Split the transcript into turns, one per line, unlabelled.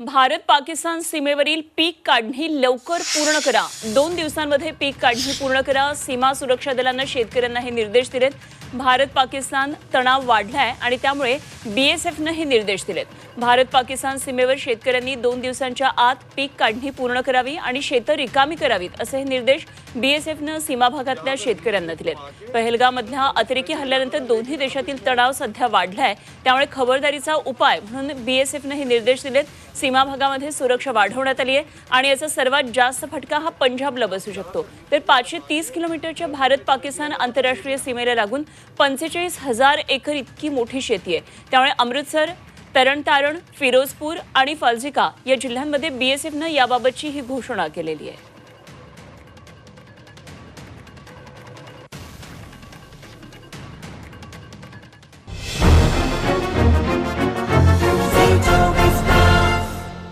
भारत पाकिस्तान सीमेवरील पीक काढणी लवकर पूर्ण करा. दोन दिवसांमध्ये पीक काढणी पूर्ण करा. सीमा सुरक्षा दलानं शेतकऱ्यांना हे निर्देश दिलेत. भारत पाकिस्तान तणाव वाढलाय आणि त्यामुळे बीएसएफनं हे निर्देश दिलेत. भारत पाकिस्तान सीमेवर शेतकऱ्यांनी दोन दिवसांच्या आत पीक काढणी पूर्ण करावी आणि शेतं रिकामी करावीत असे हे निर्देश बीएसएफनं सीमा भागातल्या शेतकऱ्यांना दिलेत. पहलगामधल्या अतिरेकी हल्ल्यानंतर दोन्ही देशातील तणाव सध्या वाढलाय. त्यामुळे खबरदारीचा उपाय म्हणून बीएसएफनं हे निर्देश दिलेत. सीमा भागामध्ये सुरक्षा वाढवण्यात आली आहे आणि याचा सर्वात जास्त फटका हा पंजाबला बसू शकतो. तर पाचशे तीस किलोमीटरच्या भारत पाकिस्तान आंतरराष्ट्रीय सीमेला लागून पंचेचाळीस हजार एकर इतकी मोठी शेती आहे. त्यामुळे अमृतसर तरणतारण फिरोजपूर आणि फाल्जिका या जिल्ह्यांमध्ये बीएसएफनं याबाबतची ही घोषणा केलेली आहे.